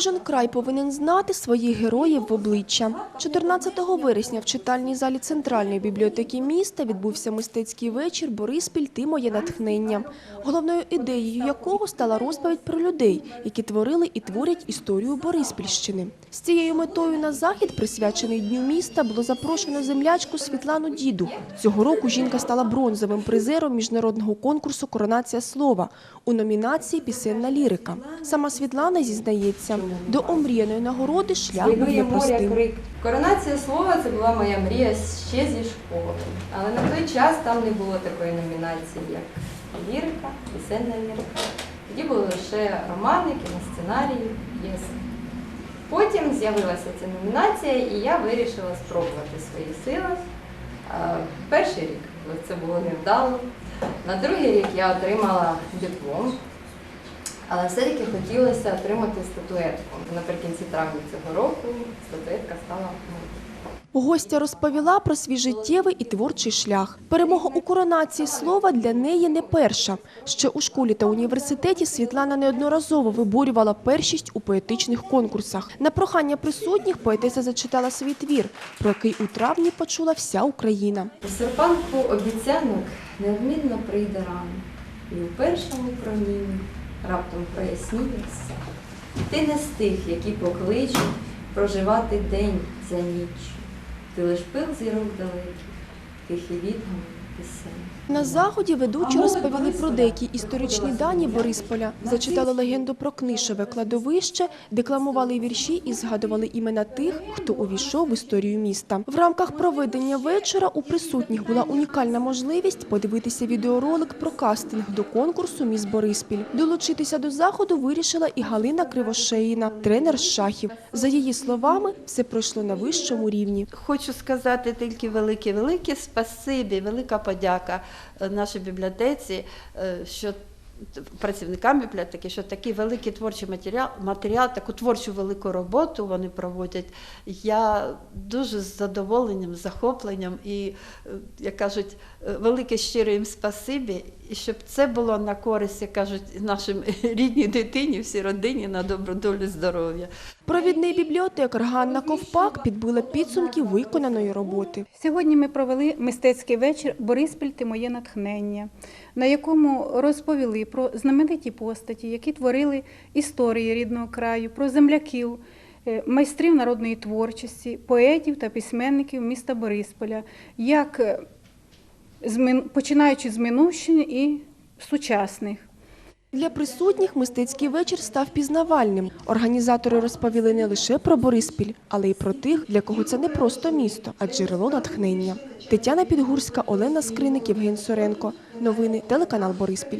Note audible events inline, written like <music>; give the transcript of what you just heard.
Кожен край повинен знати своїх героїв в обличчя. 14 вересня в читальній залі Центральної бібліотеки міста відбувся мистецький вечір «Бориспіль. Ти моє натхнення», головною ідеєю якого стала розповідь про людей, які творили і творять історію Бориспільщини. З цією метою на захід, присвячений Дню міста, було запрошено землячку Світлану Діду. Цього року жінка стала бронзовим призером міжнародного конкурсу Коронація слова у номінації Пісенна лірика. Сама Світлана зізнається, до омріяної нагороди шлях був непростим. Коронація слова це була моя мрія ще зі школи. Але на той час там не було такої номінації, як лірика, пісенна лірика. Тоді були лише романи, кіносценарії, п'єси. Потім з'явилася ця номінація, і я вирішила спробувати свої сили. Е, Перший рік це було невдало. На другий рік я отримала диплом, але все-таки хотілося отримати статуетку. Наприкінці травня цього року статуетка стала. Гостя розповіла про свій життєвий і творчий шлях. Перемога у коронації слова для неї не перша. Ще у школі та університеті Світлана неодноразово виборювала першість у поетичних конкурсах. На прохання присутніх поетеса зачитала свій твір, про який у травні почула вся Україна. У серпанку обіцянок неодмінно прийде рано, і у першому промінні раптом проясніється. Ти не з тих, які покличуть проживати день за ніч. Ти лиш пил зірок далеких, тихий відгум пісень. На заході ведучі розповіли про деякі історичні дані Борисполя, зачитали легенду про книшеве кладовище, декламували вірші і згадували імена тих, хто увійшов в історію міста. В рамках проведення вечора у присутніх була унікальна можливість подивитися відеоролик про кастинг до конкурсу Міс Бориспіль. Долучитися до заходу вирішила і Галина Кривошеїна, тренер з шахів. За її словами, все пройшло на вищому рівні. Хочу сказати тільки велике-велике спасибі, велика подяка е, нашій бібліотеці, е, що працівникам бібліотеки, що такий великий творчий матеріал, матеріал, таку творчу велику роботу вони проводять. Я дуже з задоволенням, захопленням і, е, як кажуть, велике щире їм спасибі, і щоб це було на користь, як кажуть, нашим <laughs> рідній дитині, всій родині на добру долю здоров'я. Провідний бібліотекар Ганна Ковпак підбила підсумки виконаної роботи. Сьогодні ми провели мистецький вечір Бориспіль ти моє натхнення, на якому розповіли про знамениті постаті, які творили історії рідного краю, про земляків, е, майстрів народної творчості, поетів та письменників міста Борисполя, як е, починаючи з минувщини і сучасних. Для присутніх мистецький вечір став пізнавальним. Організатори розповіли не лише про Бориспіль, але й про тих, для кого це не просто місто, а джерело натхнення. Тетяна Підгурська, Олена Скриник, Євген Соренко. Новини телеканал Бориспіль.